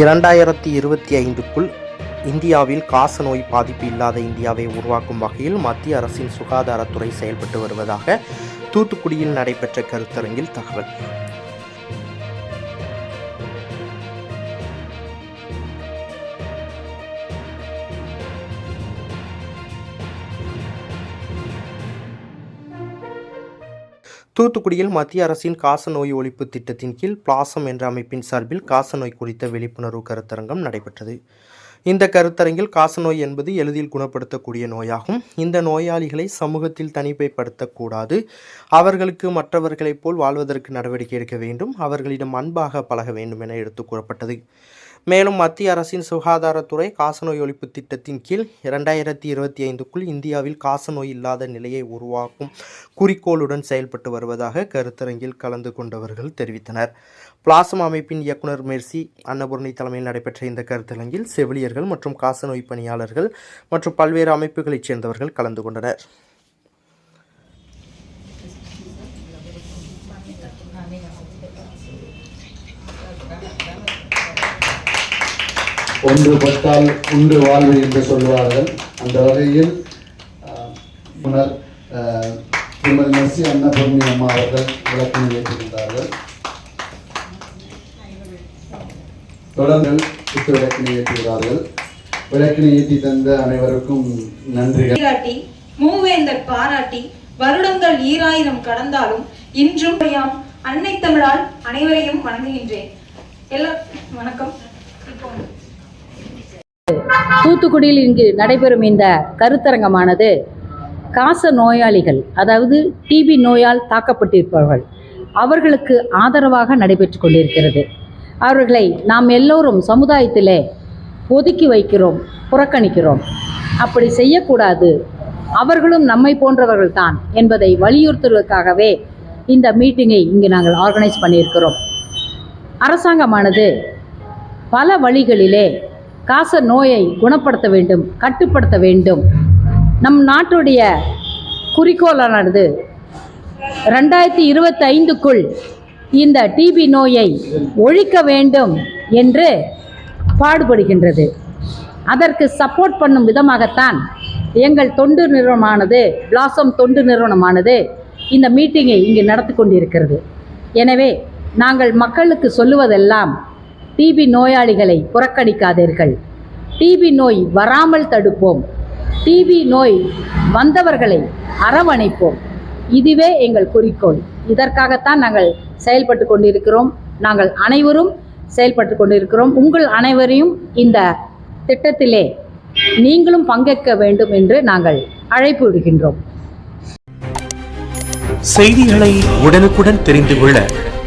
இரண்டாயிரத்தி இருபத்தி ஐந்துக்குள் இந்தியாவில் காசநோய் பாதிப்பு இல்லாத இந்தியாவை உருவாக்கும் வகையில் மத்திய அரசின் சுகாதாரத்துறை செயல்பட்டு வருவதாக தூத்துக்குடியில் நடைபெற்ற கருத்தரங்கில் தகவல். தூத்துக்குடியில் மத்திய அரசின் காசநோய் ஒழிப்பு திட்டத்தின் கீழ் பிளாசம் என்ற அமைப்பின் சார்பில் காசநோய் குறித்த விழிப்புணர்வு கருத்தரங்கம் நடைபெற்றது. இந்த கருத்தரங்கில் காசநோய் என்பது எளிதில் குணப்படுத்தக்கூடிய நோயாகும். இந்த நோயாளிகளை சமூகத்தில் தனிமைப்படுத்தக்கூடாது. அவர்களுக்கு மற்றவர்களைப் போல் வாழ்வதற்கு நடவடிக்கை எடுக்க வேண்டும். அவர்களிடம் அன்பாக பழக வேண்டும் என எடுத்துக் கூறப்பட்டது. மேலும் மத்திய அரசின் சுகாதாரத்துறை காசநோய் ஒழிப்பு திட்டத்தின் கீழ் இரண்டாயிரத்தி இருபத்தி ஐந்துக்குள் இந்தியாவில் காசநோய் இல்லாத நிலையை உருவாக்கும் குறிக்கோளுடன் செயல்பட்டு வருவதாக கருத்தரங்கில் கலந்து கொண்டவர்கள் தெரிவித்தனர். பிளாசம் அமைப்பின் இயக்குனர் மெர்சி அன்னபூர்ணி தலைமையில் நடைபெற்ற இந்த கருத்தரங்கில் செவிலியர்கள் மற்றும் காசநோய் பணியாளர்கள் மற்றும் பல்வேறு அமைப்புகளைச் சேர்ந்தவர்கள் கலந்து கொண்டனர். ஒன்று பட்டால் உண்டு வாழ்வு என்று சொல்வார்கள் அந்த வகையில் ஆஹ், முன்னர் திருமதி நசி அன்னபூர்ணி அம்மா அவர்கள் விளக்கம் ஏற்றிருந்தார்கள். தொடர்ந்து சித்து விளக்கினை ஏற்றுகிறார்கள். விளக்கினை ஏற்றி தந்த அனைவருக்கும் நன்றிகள் மூவேந்தர் பாராட்டி வருடங்கள் ஈராயிரம் கடந்தாலும் இன்றும் அன்னை தமிழால் அனைவரையும் வணங்குகின்றேன். எல்லா வணக்கம். தூத்துக்குடியில் இங்கு நடைபெறும் இந்த கருத்தரங்கமானது காச நோயாளிகள் அதாவது டிபி நோயால் தாக்கப்பட்டிருப்பவர்கள் அவர்களுக்கு ஆதரவாக நடைபெற்று கொண்டிருக்கிறது. அவர்களை நாம் எல்லோரும் சமுதாயத்திலே ஒதுக்கி வைக்கிறோம் புறக்கணிக்கிறோம். அப்படி செய்யக்கூடாது. அவர்களும் நம்மை போன்றவர்கள் தான் என்பதை வலியுறுத்துவதற்காகவே இந்த மீட்டிங்கை இங்கு நாங்கள் ஆர்கனைஸ் பண்ணியிருக்கிறோம். அரசாங்கமானது பல வழிகளிலே காச நோயை குணப்படுத்த வேண்டும் கட்டுப்படுத்த வேண்டும். நம் நாட்டுடைய குறிக்கோளானது ரெண்டாயிரத்தி இருபத்தி ஐந்துக்குள் இந்த டிபி நோயை ஒழிக்க வேண்டும் என்று பாடுபடுகின்றது. அதற்கு சப்போர்ட் பண்ணும் விதமாகத்தான் எங்கள் தொண்டு நிறுவனமானது பிளாசம் தொண்டு நிறுவனமானது இந்த மீட்டிங்கை இங்கு நடத்தி கொண்டிருக்கிறது. எனவே நாங்கள் மக்களுக்கு சொல்லுவதெல்லாம் டிபி நோயாளிகளை புறக்கணிக்காதீர்கள். டிபி நோய் வராமல் தடுப்போம். டிபி நோய் வந்தவர்களை அரவணைப்போம். இதுவே எங்கள் குறிக்கோள். இதற்காகத்தான் நாங்கள் செயல்பட்டு கொண்டிருக்கிறோம். நாங்கள் அனைவரும் செயல்பட்டு கொண்டிருக்கிறோம். உங்கள் அனைவரையும் இந்த திட்டத்திலே நீங்களும் பங்கேற்க வேண்டும் என்று நாங்கள் அழைப்பு விடுகின்றோம். செய்திகளை உடனுக்குடன் தெரிந்து கொள்ள